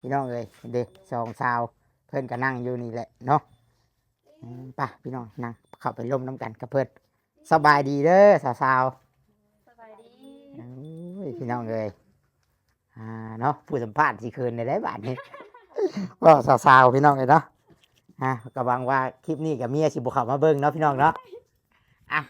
พี่น้องเอ้ยเด็กสองสาว เพิ่นก็นั่งอยู่นี่แหละเนาะอืมไป่ะพี่น้องนั่งเข้าไปร่มน้ำกันกับเพิ่นสบายดีเด้อสาวสาวสบายดีๆโอ้ยพี่น้องเอ้ยอ่าเนาะผู้สัมภาษณ์สิคืนในได้บาทนี้ก็สาวสาวๆพี่น้องเอ้ยเนาะอะก็หวังว่าคลิปนี้กับเมียสิบุเข้ามาเบิ่งเนาะพี่น้องเนาะอะ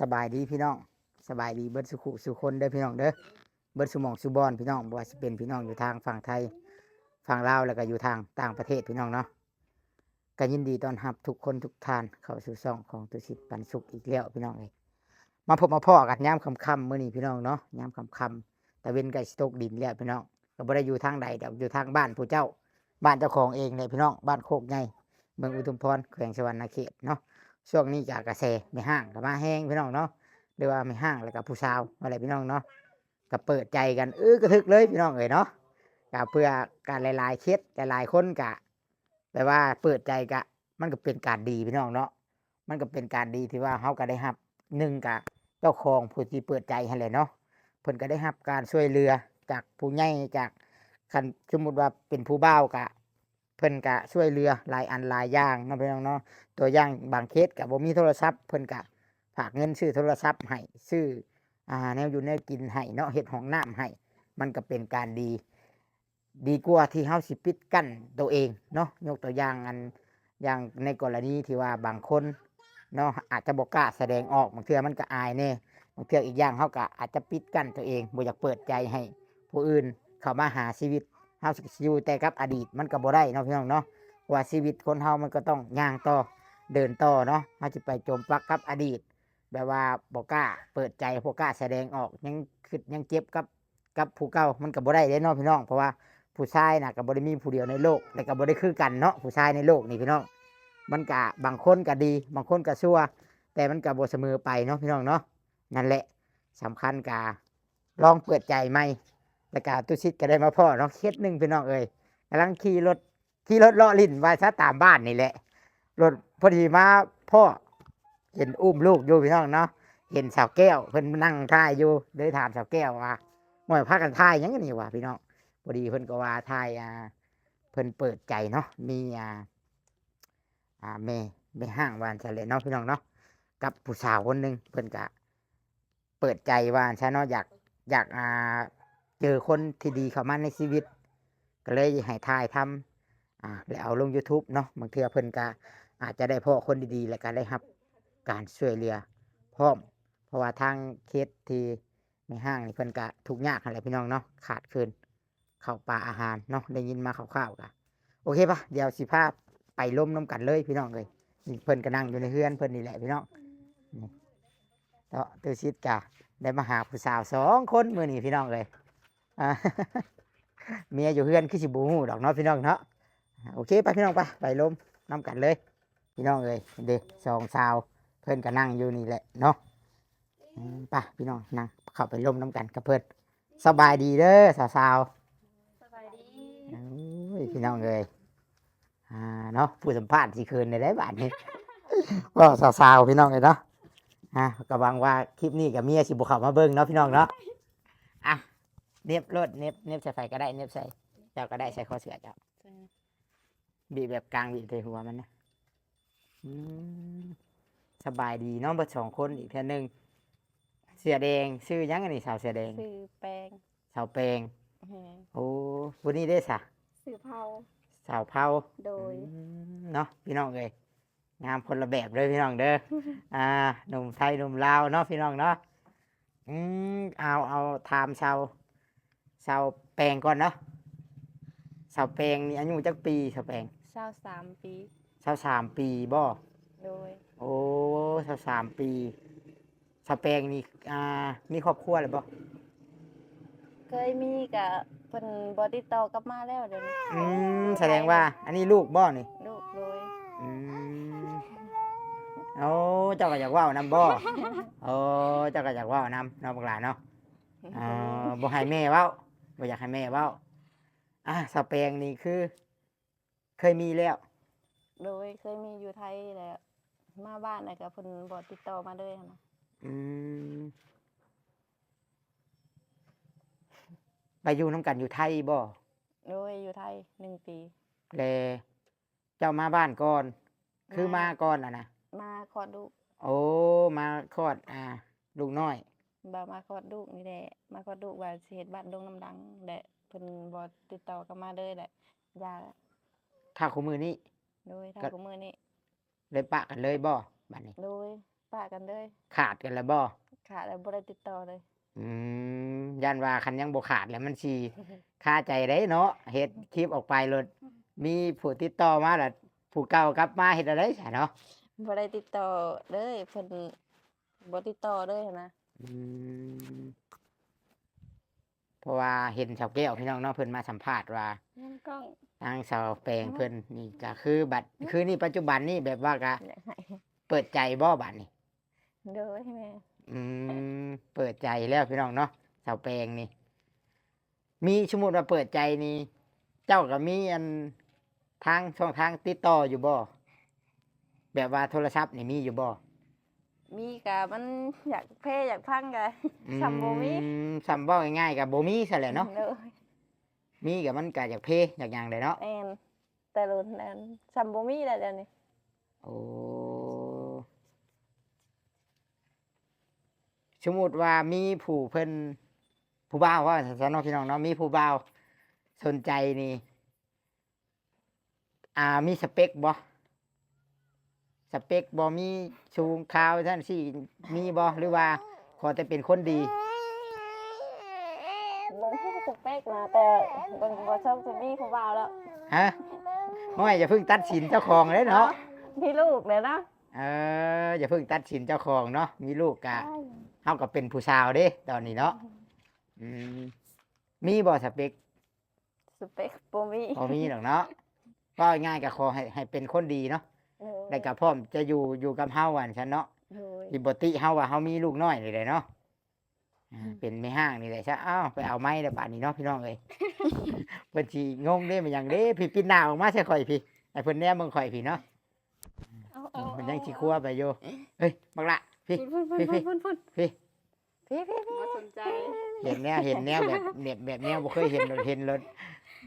สบายดีพี่น้องสบายดีเบิร์ดสุขุสุคนเด้อพี่น้องเด้อเบิร์ดสุมองสุบอนพี่น้องบ่ว่าสิเป็นพี่น้องอยู่ทางฝั่งไทยฝั่งลาวแล้วก็อยู่ทางต่างประเทศพี่น้องเนาะก็ยินดีต้อนรับทุกคนทุกท่านเข้าสู่ช่องของตุสิทธิ์ปันสุขอีกแล้วพี่น้องเอ้ยมาพบมาพ่อกันยามค่ำๆมื้อนี้พี่น้องเนาะยามคำๆแต่เว้นก็สิตกดินแล้วพี่น้องก็บ่ได้อยู่ทางใดดอกอยู่ทางบ้านผู้เจ้า บ้านเจ้าของเองเลยพี่น้องบ้านโคกใหญ่เมืองอุทุมพรแขวงสวรรณเขตเนาะ ช่วงนี้จากกระแสไม่ห้างก็มาแห้งพี่น้องเนาะหรือว่าไม่ห้างแล้วกับผู้สาวอะไรพี่น้องเนาะก็เปิดใจกันเออกระทึกเลยพี่น้องเอ๋ยเนาะก็เพื่อการหลายๆเคสหลายๆคนกะแปลว่าเปิดใจกะ มันก็เป็นการดีพี่น้องเนาะมันก็เป็นการดีที่ว่าเขาก็ได้รับหนึ่งกะเจ้าของผู้ที่เปิดใจให้เลยเนาะเพิ่นก็ได้รับการช่วยเหลือจากผู้ใหญ่จากคันสมมุติว่าเป็นผู้บ่าวกะ พิ่นกะช่วยเหลือหลายอันหลายอย่างเนาะพี่น้องเนาะตัวอย่างบางเคสกะบ่มีโทรศัพท์เพิ่นกะฝากเงินซื้อโทรศัพท์ให้ซื้ออ่าแนวอยู่แนวกินให้เนาะเฮ็ดห้องน้ำให้มันก็เป็นการดี ดีกว่าที่เฮาสิปิดกั้นตัวเองเนาะยกตัวอย่างอันอย่างในกรณีที่ว่าบางคนเนาะอาจจะบ่กล้าแสดงออกบางเทื่อมันก็อายแน่บางเทื่ออีกอย่างเฮาก็อาจจะปิดกั้นตัวเองบ่อยากเปิดใจให้ผู้อื่นเข้ามาหาชีวิต เฮาสิอยู่แต่กับอดีตมันก็บ่ได้เนาะพี่น้องเนาะว่าชีวิตคนเฮามันก็ต้องย่างต่อเดินต่อเนาะเฮาสิไปจมปลักกับอดีต แบบว่าบอกกล้าเปิดใจบอกกล้าแสดงออกยังคิดยังเจ็บกับกับผู้เก่ามันก็บ่ได้เด้เนาะพี่น้องเพราะว่าผู้ชายน่ะก็บ่ได้มีผู้เดียวในโลกและก็บ่ได้คือกันเนาะผู้ชายในโลกนี่พี่น้องมันก็บางคนก็ดี บางคนก็ชั่ว แต่มันก็บ่เสมอไปเนาะพี่น้องเนาะนั่นแหละสำคัญกาลองเปิดใจใหม่ แล้วก็ตุชิดก็ได้มาพ่อเนาะเคสหนึ่งพี่น้องเอ้ยกำลังขี่รถขี่รถเลาะลิ้นไว้ซะตามบ้านนี่แหละรถพอดีมาพ่อเห็นอุ้มลูกอยู่พี่น้องเนาะเห็นสาวแก้วเพิ่นนั่งท่ายอยู่เลยถามสาวแก้วว่าหมวยพากันท่ายยังกันนี่วะพี่น้องพอดีเพิ่นก็ว่าท่ายอ่าเพิ่นเปิดใจเนาะมีอ่าอ่าแม่แม่ห้างวาอันซะเลยเนาะพี่น้องเนาะกับผู้สาวคนหนึ่งเพิ่นก็เปิดใจวาอันซะเนาะอยากอยากอ่า เจอคนที่ดีเข้ามาในชีวิต ก็เลยให้ท่ายทำอ่าแล้วเอาลง YouTube เนาะบางเทื่อเพิ่นก็อาจจะได้พ่อคนดีๆ แล้วก็ได้รับการช่วยเหลือพร้อม เพราะว่าทางเคสที่ในห้างนี่เพิ่นกะทุกข์ยากอะไรพี่น้องเนาะขาดคินข้าวปลาอาหารเนาะได้ยินมาคร่าวๆกะโอเคปะเดี๋ยวสิภาพไปล้มน้ำกันเลยพี่น้องเลยนี่เพิ่นก็นั่งอยู่ในเฮือนเพิ่นนี่แหละพี่น้องนี่เนาะตัวชิดกะได้มาหาผู้สาวสองคนมื้อนี้พี่น้องเลย เมียอยู่เฮือนคือสิบูฮู้ดอกเนาะพี่น้องเนาะโอเคไปพี่น้องไปไปล้มน้ำกันเลย พี่น้องเอ้ยเด็กสองสาวเพิ่นก็นั่งอยู่นี่แหละเนาะอืมไป่ะพี่น้องนั่งเข้าไปร่มน้ำกันกับเพิ่นสบายดีเด้อสาวสาวสบายดีๆโอ้ยพี่น้องเอ้ยอ่าเนาะผู้สัมภาษณ์สิคืนในได้บาทนี้ก็สาวสาวๆพี่น้องเลยเนาะอะก็หวังว่าคลิปนี้กับเมียสิบุเข้ามาเบิ่งเนาะพี่น้องเนาะอะ เน็บรถเน็บเน็บใส่ไฟก็ได้เน็บใส่เจ้าก็ได้ใส่ข้อเสือเจ้าบีบแบบกลางบีบใส่หัวมันนะอืมสบายดีเน้องเบิดสองคนอีกเท่านึงเสือแดงชื่อหยังอันนี้สาวเสือแดงสื่อแปลงสาวแปลงแหมโอ้วันนี้ได้สะสื่อเผาสาวเผา โดย อืมเนาะพี่น้องเลยงามคนละแบบเลยพี่น้องเด้อ อ่าหนุ่มไทยหนุ่มลาวเนาะพี่น้องเนาะอืมเอาเอาไทม์ชาว ชาวแปลงก่อนเนาะสาวแปลงนี่อายุจักปีสาวแปลงเศร้าสามปีชาวสามปีบ่โดย โอ้สาวสามปีสาวแปลงนี่อ่ามีครอบครัวหรือบ่เคยมีกับเพิ่นบอดี้ต่อกลับมาแล้วเดี๋ยวนี้อืมแสดงว่า อันนี้ลูกบ่นี่ลูกโดยอืมโอ้เจ้าก็อยากเว่านำบ่โอ้เจ้าก็อยากเว่านำเนาะพวกหลานเนาะเอ๋อบ่ให้แม่เว้า บ่อยากให้แม่เว้าอะสาวแปลงนี่คือ เคยมีแล้ว โดยเคยมีอยู่ไทยแหละมาบ้านแล้วก็เพิ่นบ่ติดต่อมาเลยหั้นนะอืมไปอยู่น้ำกันอยู่ไทยบ่โดยอยู่ไทยหนึ่งปี แลเจ้ามาบ้านก่อน คือมามาก่อนอะนะมาคลอดลูก โอ้ มาคลอดอ่าลูกน้อย บ่ามาคลอดลูกนี่แหละมาคลอดลูกว่าสิเฮ็ดบ้านดงน้ำดังแหละเพิ่นบ่ติดต่อกลับมาเลยแหละยาถ้าคู่มือนี้โดยทางก็กูมือนี้เลยปะกันเลยบ่บัดนี้ โดยป้ากันเลยขาดกันแล้วบ่ขาดแล้วบ่ได้ติดต่อเลย อืมยันว่าคันยังบ่ขาดแล้วมันสิคาใจได้เนาะเฮ็ดคลิปออกไปเลยมีผู้ติดต่อมาแล้วผู้เก่ากลับมาเฮ็ดอะไรใช่เนาะบ่ได้ติดต่อเลยเพิ่นบ่ติดต่อเลยหั้นนะอืม เพราะว่าเห็นชาวแก้วพี่น้องเนาะเพิ่นมาสัมภาษณ์ว่านั่นกล้องทางสาวแปลงเพิ่นนี่ก็คือ บัดคือนี่ปัจจุบันนี่แบบว่าก็อยากให้เปิดใจบ่บัดนี่ โดยแม่อืมเปิดใจแล้วพี่น้องเนาะสาวแปลงนี่ มีสมมุติว่าเปิดใจนี่ เจ้าก็มีอันทางช่องทางติดต่ออยู่บ่แบบว่าโทรศัพท์นี่มีอยู่บ่ มีกะมันอยากเพอยากพังกะซ้ำบ่มีอืมซ้ำเว้าง่ายๆก็บ่มีซะแหละเนาะโดยมีก็มันก็อยากเพอยากหยังได้เนาะแม่นแต่รุ่นนั้นซัมบ่มีแล้วเดี๋ยวนี้โอ้สมมุติว่ามีผู้เพิ่นผู้บ่าวว่าสนอพี่น้องเนาะมีผู้บ่าวสนใจนี่ อ่ามีสเปคบ่ สเปคบ่มีชูงขาวท่านสิมีบ่หรือว่าขอแต่เป็นคนดีบ่มีสเปกนะแต่เบิ่งบ่ชอบจะมีผู้บ่าวแล้วฮะน้อยอย่าเพิ่งตัดสินเจ้าของเลยเนาะมีลูกเลยนะเอออย่าเพิ่งตัดสินเจ้าของเนาะมีลูกกะเท่ากับเป็นผู้สาวเด้ ตอนนี้เนาะอืมมีบ่สเปคสเปกบ่มีพอมีหรอกเนาะก็ง่ายกับขอให้ให้เป็นคนดีเนาะ โดยได้กับพ่อมจะอยู่อยู่กับเฮาอันฉันเนาะโดย อิบติเฮาว่าเฮามีลูกน้อยนี่แหละเนาะอ่าเป็นไม่ห้างนี่แหละใช่อ้าวไปเอาไม้เด้อบาดนี้เนาะพี่น้องเอ้ย เพิ่นสิงงเด้มันหยังเด้พี่ปิดหน้าออกมาใส่ข่อยพี่ไอ้เพิ่นแนมเบิ่งข่อยพี่เนาะเอาอืเอามมันยังสิครัวไปอยู่เฮ้ยบักละพี่ พุ่นพุ่นพี่พุ่นพุ่นพี่ พี่พี่พี่บ่สนใจเห็นแนวเห็นแนวแบบแบบแบบแนวบ่เคยเห็นเลยเห็นเลย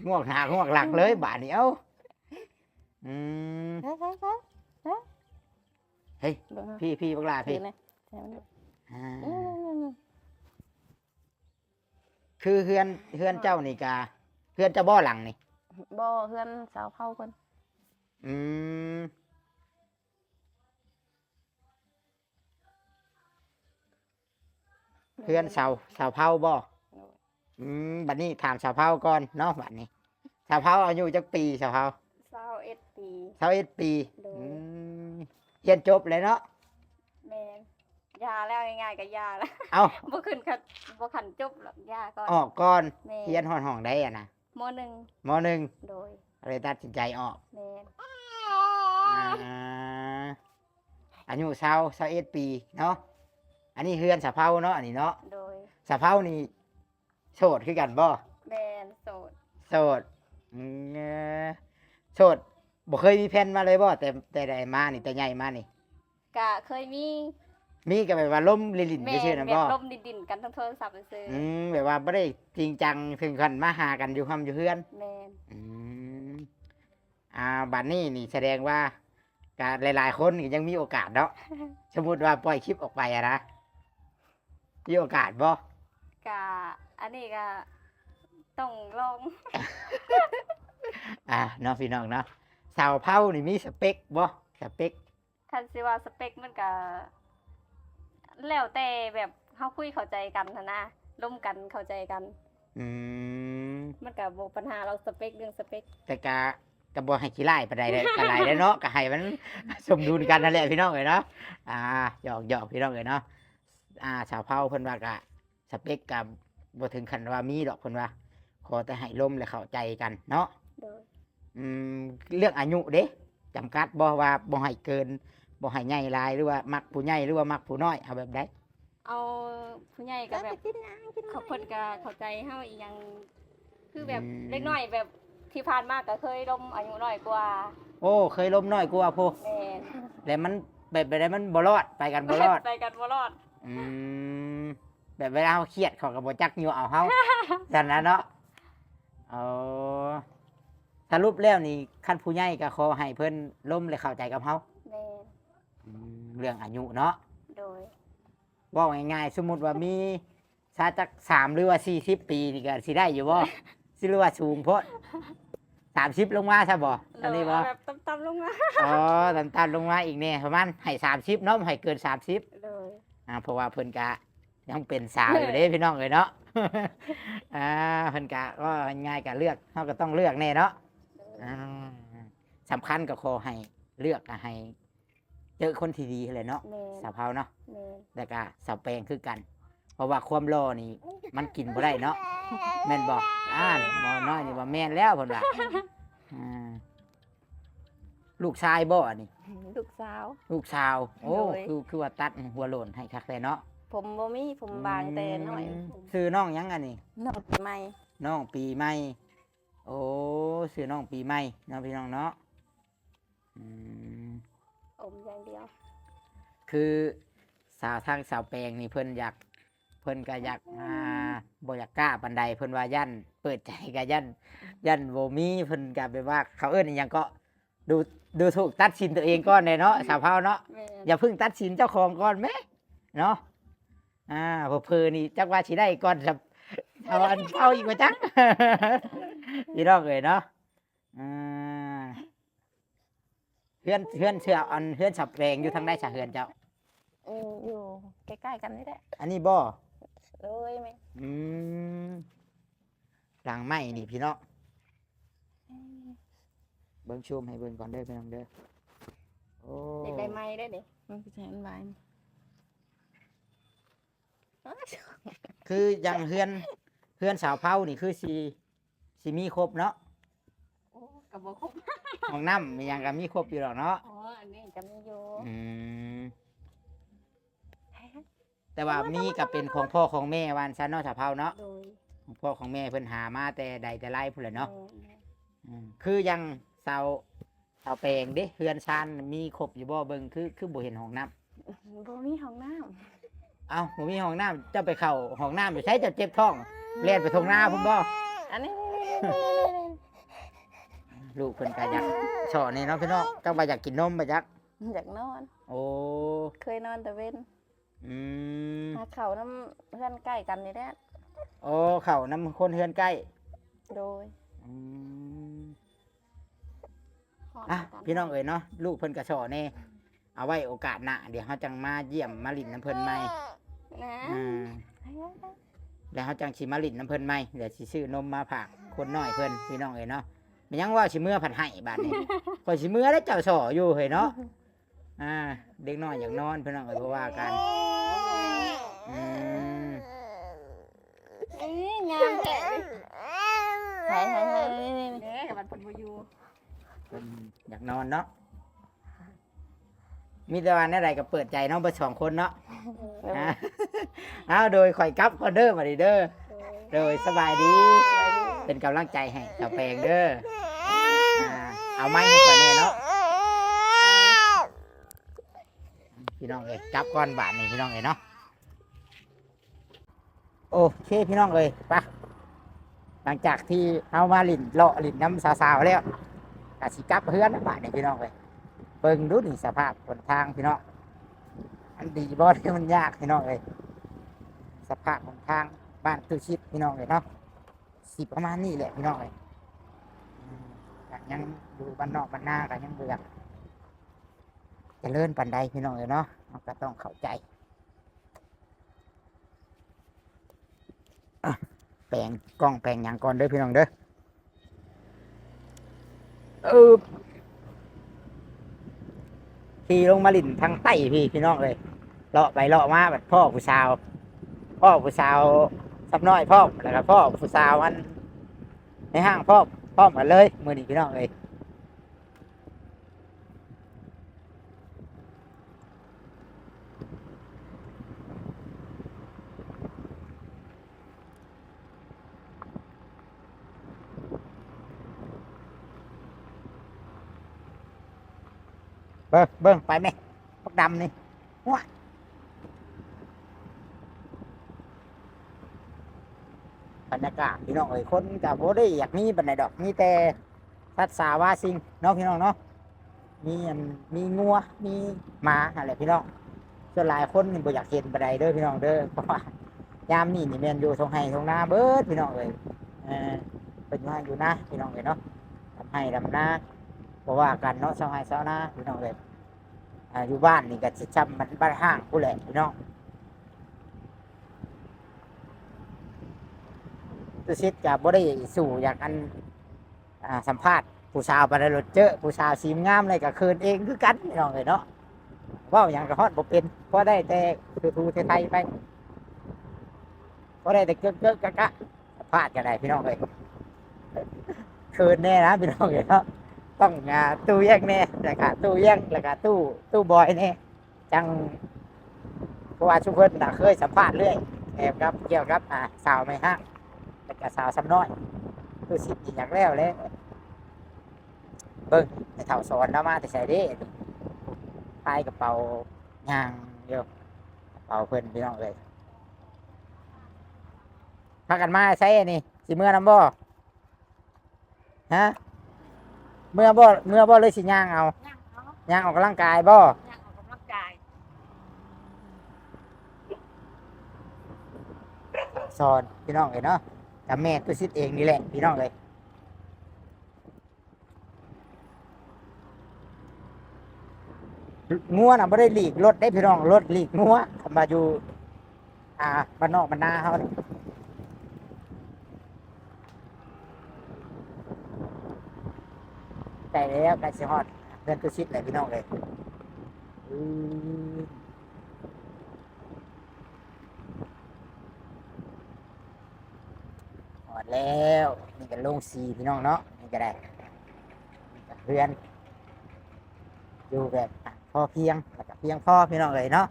งวกหน้างวกหลังเลยบาดนี้เอ้าอืม เฮ้ยเฮ้ยเฮ้ย เฮ้ยเบิ่งเอาพี่พี่บักลาพี่พี่นะใช่มันดูอ่าอืมคือเฮือนเฮือนเจ้านี่กาเฮือนเจ้าบ่อหลังนี่ บ่เฮือนสาวเผาเพิ่นอืมเฮือนเสาเสาเผาบ่โดยอืมบัดนี้ถามสาวเผาก่อนเนาะบัดนี้สาวเผาอายุจักปีสาวเผา21ปีสาวเอ็ดปีโดยอืม เรียนจบเลยเนาะแม่นยาแล้วง่ายๆก็ยาแล้ว เอาบ่ขึ้นคันบ่ขันจบหรอกยาก่อนออกก่อนแม่เรียนห้องห้องได้อะนะมหนึ่งมหนึ่งโดยเลยตัดสินใจออกแม่นอ่าอายุเศร้าเศร้าเอ็ดปีเนาะอันนี้เฮือนสะเพาเนาะอันนี้เนาะโดยสะเพานี่โสดคือกันบ่แม่นโสดโสดอืมเอ่อโสด บ่เคยมีแผนมาเลยบ่แต่แต่ใดมานี่แต่ใหญ่มานี่ กะเคยมีมีก็แบบว่าล้มลินๆแม่ซื่อๆนะแบบ่บลมดินๆกันทั้งโทรศัพท์ซื้ออืมแบบว่าบ่ได้จริงจังถึงขั้นมาหากันอยู่ห้ำอยู่เฮือนแม่นอืมอ่าบัดนี้นี่แสดงว่าก็หลาย ๆ คนก็ยังมีโอกาสเนาะ สมมติว่าปล่อยคลิปออกไปอะนะมีโอกาสบ่กะอันนี้ก็ต้องลอง อ่าเนาะพี่น้องเนาะ สาวเผานี่มีสเปคบ่สเปคคันสิว่าสเปคมันก็แล้วแต่แบบเฮาคุยเข้าใจกันหั้นนะร่วมกันเข้าใจกัน อืมมันก็บ่ปัญหาเราสเปคเรื่องสเปค แต่กะกะบ่ให้ขี้ไล่ปานใดเลยปานใดแล้วเนาะก็ให้มัน สมดุลกันนั่นแหละพี่น้องเอ้ยเนาะอ่าหยอกหยอกพี่น้องเอ้ยเนาะอ่าสาวเผาเพิ่นว่ากะสเปคกับบ่ถึงขั้นว่ามีดอกเพิ่นว่าขอแต่ให้ลมและเข้าใจกันเนาะโดยอืม เรื่องอายุเด้จำกัดบ่ว่าบ่ให้เกินบ่ให้ใหญ่หลายหรือว่ามักผู้ใหญ่หรือว่ามักผู้น้อยเอาแบบใดเอาผู้ใหญ่ก็แบบเขาเพิ่นก็เข้าใจเฮาอีหยังคือแบบเล็กน้อยแบบที่ผ่านมาก็เคยลมอายุน้อยกว่า โอ้ เคยล้มน้อยกว่าพูแม่นแล้วมันแบบแบบมันบ่รอดไปกันบ่รอดไปกันบ่รอดอืมแบบเวลาเขาเครียดเขาก็บ่จักอยู่เอาเฮาจันนะเนาะเอาส รุปแล้วนี่ขั้นผู้ใหญ่ก็ขอให้เพิ่นล้มและเข้าใจกับเฮาแม่นอืมเรื่องอายุเนาะโดยเว่าง่ายๆสมมุติว่ามีชาจักสามหรือว่าสี่สิบปีนี่ก็สิได้อยู่บ่ สิหรือว่าสูงโพดสามสิบลงมาใช่บ่อันนี้บ่เอาแบบต่ำๆลงมาอ๋อตันตันลงมาอีกเนี่ยประมาณให้สามสิบเนาะบ่ให้เกินสามสิบโดยอ่าเพราะว่าเพิ่นกะยังเป็นสาวอยู่เด้ พี่น้องเลยเนาะ อ่าเพิ่นกะก็ง่ายกะเลือกเขาก็ต้องเลือกแน่เนาะโดย อ่าสำคัญก็ขอให้เลือกก็ให้ เจอคนที่ดีเลยเนาะแม่นสาวเผาเนาะแม่นแล้วก็สาวแปลงคือกัน เพราะว่าความรอนี่ มันกินบ่ได้เนาะแม่นบอกอ่านหมอน้อยนี่ว่าแม่นแล้วเพิ่นว่าอ่าลูกชายบ่อันนี่ ลูกสาว ลูกสาว โอ้ โดย คือคือว่าตัดหัวโลนให้คักเลยเนาะผมบ่มีผมบางแต่น้อยมซื้อน้องหยังอันนี้น้องปีใหม่น้องปีใหม่ โอ้ซื้อน้องปีใหม่เน้องพี่น้องเนาะอืมอมอย่างเดียว คือสาวทางสาวแปลงนี่เพิ่นอยาก เพิ่นก็อยากอ่าบ่อยากกล้าปันใดเพิ่นว่ายันเปิดใจก็ยันยันบ่มีเพิ่นก็แบบว่า เขาเอิ้นอหยังก็ดูดูถูกตัดสินตัวเองก่อนเลยเนาะสาวเผาเนาะแม่นอย่าเพิ่งตัดสินเจ้าของก่อนไหมเนาะอ่าเพอๆนี่จักว่าสิได้ก่อนจะเอาอันเอาอีกว่าจัก พี่น้องเอ๋ยเนาะอ่าเฮือนเฮือนเชื่ออันเฮือนสับแปลงอยู่ทางใดสะเฮือนเจ้า อืมอยู่ใกล้ๆกันนี่แหละอันนี้บ่เลยแม่อืมหลังไม้นี่พี่น้องเบิ่งชูมให้เบิ่งก่อนเด้อพี่น้องเด้อโอ้เด็กได้ไม้ได้เด็กมันคือแทนใบคืออย่างเฮือนเฮือนสาวเผานี่คือสี สีมีครบเนาะโอ้กับบ่ครบห้องน้ำมีหยังก็มีครบอยู่หรอกเนาะอ๋ออันนี้จะมีอยู่อืมแต่ว่ามีก็เป็นของพ่อของแม่วานซันเนาะสาวเผาเนาะโดยของพ่อของแม่เพิ่นหามาแต่ใดแต่ไรพุ่นแหละเนาะแม่นอืมคือยังสาวสาวแปลงเด้เฮือนชานมีครบอยู่บ่เบิ่งคือคือบ่เห็นห้องน้ำบ่มีห้องน้เอ้าบ่มีห้องน้ำเจ้าไปเข้าห้องน้ำอยู่ใช้เจ้าเจ็บท้องเลียนไปทงหน้าพุ่นบ่ำอันนี้ ลูกเพิ่นก็อยากสอนนี่เนาะพี่น้องจังว่าอยากกินนมไปจัก อยากนอน โอ้เคยนอนแต่เว้นอืมหาเขาน้ำเพื่อนใกล้กันนี่แหละโอ้เข้าน้ำคนเฮือนใกล้โดยอืมอะพี่น้องเอ๋ยเนาะลูกเพิ่นกระชอแน่เอาไว้โอกาสหน้าเดี๋ยวเขาจังมาเยี่ยมมาลินน้ำเพิ่นใหม่นะอืมแล้วเขาจังชิมาลินน้ำเพิ่นใหม่เดี๋ยวสิซื้อนมมาฝาก คนน้อยเพิ่นพี่น้องเอ๋ยเนาะมันยังว่าสิเมื่อผัดให้บาดนี้คอยสิเมื่อได้เจ้าสออยู่เฮ้ยเนาะอ่าเด็กน้อยอยากนอนพี่น้องเอ๋ยเพราะว่ากันอืมนี่งามแท้หายหายหายเด้กับมันเพิ่นบ่อยู่เพิ่นอยากนอนเนาะมีแต่วันอะไรก็เปิดใจเน้องเบอร์สองคนเนาะอะเอาโดยข่อยกลับคอนเดอร์มาดิเด้อโดยสบายดี เป็นกำลังใจให้เจ้าแปลงเด้ออ่าเอาไม้ให้ข่อยแน่เนาะพี่น้องเอ้ยกลับก่อนบาทนี่พี่น้องเอ้ยเนาะโอเคพี่น้องเอ้ยไปะหลังจากที่เอามาลินเลาะลินน้ำสาวๆแล้วกสิกลับเพื่อนบาทนี่พี่น้องเอ้ยเบิ่งดูนี่สภาพบนทางพี่น้องอันดีบ่ที่มันยากพี่น้องเอ้ยสภาพของทางบ้านตุชิดพี่น้องเอ้ยเนาะ สิประมาณนี้แหละพี่น้องเอ้ยยังดูบ้านนอกบ้านหน้ากันยังเบือกเจะเลื่อนปันใดพี่น้องเอ้ยเนาะเราก็ต้องเข้าใจแปลงกล้องแปลงหยังก่อนเด้อพี่น้องเด้อเออขี่ลงมาลินทางใต้พี่พี่น้องเลยเลาะไปเลาะมาแบบพ่อผู้สาว พ่อผู้สาวับน้อยพ่อมแล้วก็พ่อผู้สาวมันในห้างพ่อมพ่อมกันเลยมือนี้พี่น้องเลยบิ่งเบิ่งไปไหมพวกดำนี่ว้า รรยากาศพี่น้องเอ้ยคนกับโบได้อยากมีบันไดดอกมีแต่ทัดสาวาสิงเนาะพี่น้องเนาะมีมีงัวมีหมาอะไรพี่น้องส่วนหลายคนนี่บ่อยากเห็นบันไดเด้อพี่น้องเด้อเพราะว่ายามนี่นี่แม่นอยู่ทงไห้ทงนาเบิดพี่น้องเอ้ยเออเป็นอยู่ให้อยู่นะพี่น้องเอ้ยเนาะทำให้ดำนาบ่ว่ากันเนาะชาวไห้ชาวนาพี่น้องเอ้ยอยู่บ้านนี่ก็สิจำมันบ้านห้างผู้แหละพี่น้อง ตุสิตกับบ่ได้สู่อยากอันอ่าสัมภาษณ์ผู้สาวไปในรถเจอผู้สาวสีงามเลยก็คืนเองคือกันน้องเลยเนาะเว่าอย่างกระฮอดบ่เป็นเพราะได้แต่ทูทูไทยๆไปเพราะได้แต่เก๊กเก๊กกะกะสัมภาษณ์ก็ได้พี่น้องเลยคืนแน่นะพี่น้องเลยเนาะต้องอ่าตู้แยกแน่แล้วก็ตู้แยกแล้วก็ตู้ตู้บอยแน่จังเพราะว่าชุมเพิ่นน่ะเคยสัมภาษณ์เรื่อยแอบกับเกี่ยวกับอ่าสาวไม่ห้าง แล้วก็สาวซ้ำน้อยคือสิบอีกอย่างแล้วเลยเบิ่งในเท่าสอนแล้วมาแต่ใส่เด้พายกระเป๋ายางเดียวกระเป๋าเพิ่นพี่น้องเลยพากันมาใช้อันนี่สิเมื่อน้ำบ่ฮะเมื่อบ่เมื่อบ่เลยสิย่างเอาย่างเนาะย่างออกกำลังกายบ่ย่างออกกำลังกายสอนพี่น้องเลยเนาะ กับแม่ตัวซิดเองนี่แหละพี่น้องเลยงัวน่ะไม่ได้หลีกรถได้พี่น้องรถหลีกงัวทำมาอยู่ อ่าบ้านนอกบ้านนาเขานี่ใกล้แล้วใกล้สิฮอดเดินตัวซิดเลยพี่น้องเลยอือ หอ ดแล้วนี่ก็ลงสีพี่น้องเนาะนี่ก็ได้นี่ก็เพื่อนอยู่แบบอะพอเพียงแล้วก็เพียงพอพี่น้องเลยเนาะ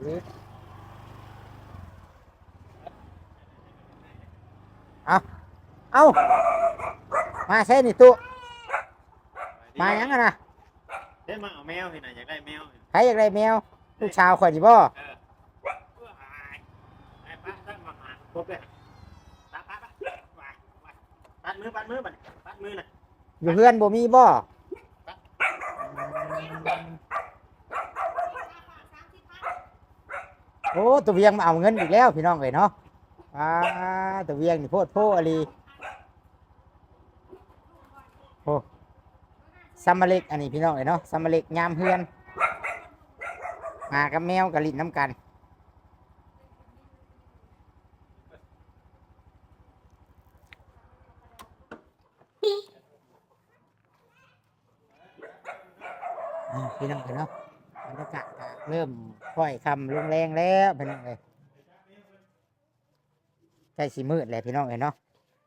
อึ๊บเอาเอามาใช่นี่ตุมายังไงนะเฮ้ยมาเอาแมวเห็นไหนอยากได้แมวเห็นใครอยากได้แมวลูกชาวข่อยจีบ่ เออเพื่อหายไอ้ป้าตั้งมาหา ครบเลยป้าป้าป้าป้าปัดมือปัดมือปัดปัดมือน่ะอยู่เพื่อนบ่มีบ่โอ้ตัวเวียงมาเอาเงินอีกแล้วพี่น้องเอ้ยเนาะอ่าตัวเวียงนี่โพดโพอลีโอ้ซัมมาเล็กอันนี้พี่น้องเอ้ยเนาะซัมมาเล็กยามเฮือนมากับแมวกับลิ้นน้ำกัน อ่าพี่น้องเอ้ยเนาะบรรยากาศก็เริ่มค่อยคำลงแรงแล้วพี่น้องเอ้ยใกล้สีมืดแล้วพี่น้องเอ้ยเนาะ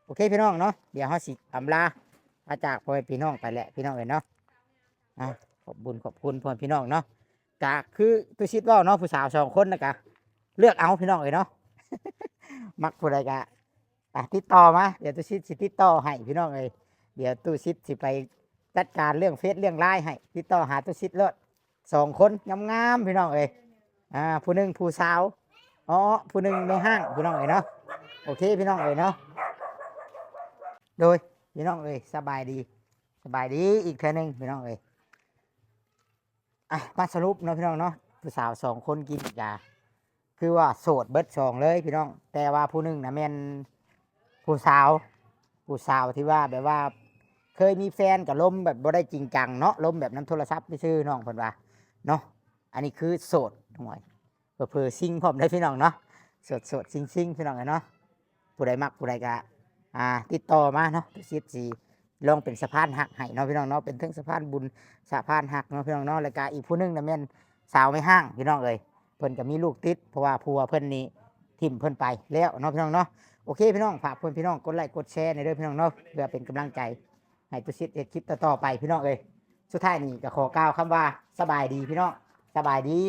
โอเคพี่น้องเนาะเดี๋ยวเขาสิอำลาพาจากพ่อพี่น้องไปแหละพี่น้องเอ้ยเนาะขอบบุญขอบคุณพ่อพี่น้องเนาะกะคือตุชิดว่าเนาะผู้สาวสองคนนะกะเลือกเอาพี่น้องเอ้ยเนาะมักผู้ใดกะอะติดต่อมาเดี๋ยวตุชิดสิติดต่อให้พี่น้องเอ้ยเดี๋ยวตุชิดสิไปจัดการเรื่องเฟซเรื่องไลน์ให้ติดต่อหาตัวซิดเลิศ สองคนงามๆพี่น้องเอ้ยอ่าผู้หนึ่งผู้สาวอ๋อผู้หนึ่งในห้างพี่น้องเอ้ยเนาะโอเคพี่น้องเอ้ยเนาะโดยพี่น้องเอ้ยสบายดี สบายดีอีกเท่านึงพี่น้องเอ้ยอะมาสรุปเนาะพี่น้องเนาะผู้สาวสองคนกินยาคือว่าโสดเบิดสองเลยพี่น้อง แต่ว่าผู้หนึ่งนะแม่นผู้สาวผู้สาวที่ว่าแบบว่า เคยมีแฟนกับล้มแบบบ่ได้จริงจังเนาะล้มแบบน้ำโทรศัพท์ไปซื้อน้องเพิ่นว่า เนาะอันนี้คือโสดหน่อยเพื่อเพอซิงพร้อมได้พี่น้องเนาะโสดโสดซิงซิงพี่น้องเนาะผู้ใดมักผู้ใดก็อ่าติดต่อมาเนาะตุสิสีลองเป็นสะพานหักให้เนาะพี่น้องเนาะเป็นทั้งสะพานบุญสะพานหักเนาะพี่น้องเนาะแล้วก็อีกผู้หนึงนะแม่นสาวไม่ห้างพี่น้องเอ้ยเพิ่นก็มีลูกติดเพราะว่าผัวเพิ่นนี่ทิมเพิ่นไปแล้วเนาะพี่น้องเนาะโอเคพี่น้องฝากเพื่อนพี่น้องกดไลค์กดแชร์ในอยเด้อพี่น้องเนาะเพื่อเป็นกำลังใจให้ตุสิตเอ็ดคลิปต่อๆไปพี่น้องเอ้ย สุดท้ายนี่ก็ขอกล่าวคำว่าสบายดีพี่น้องสบายดี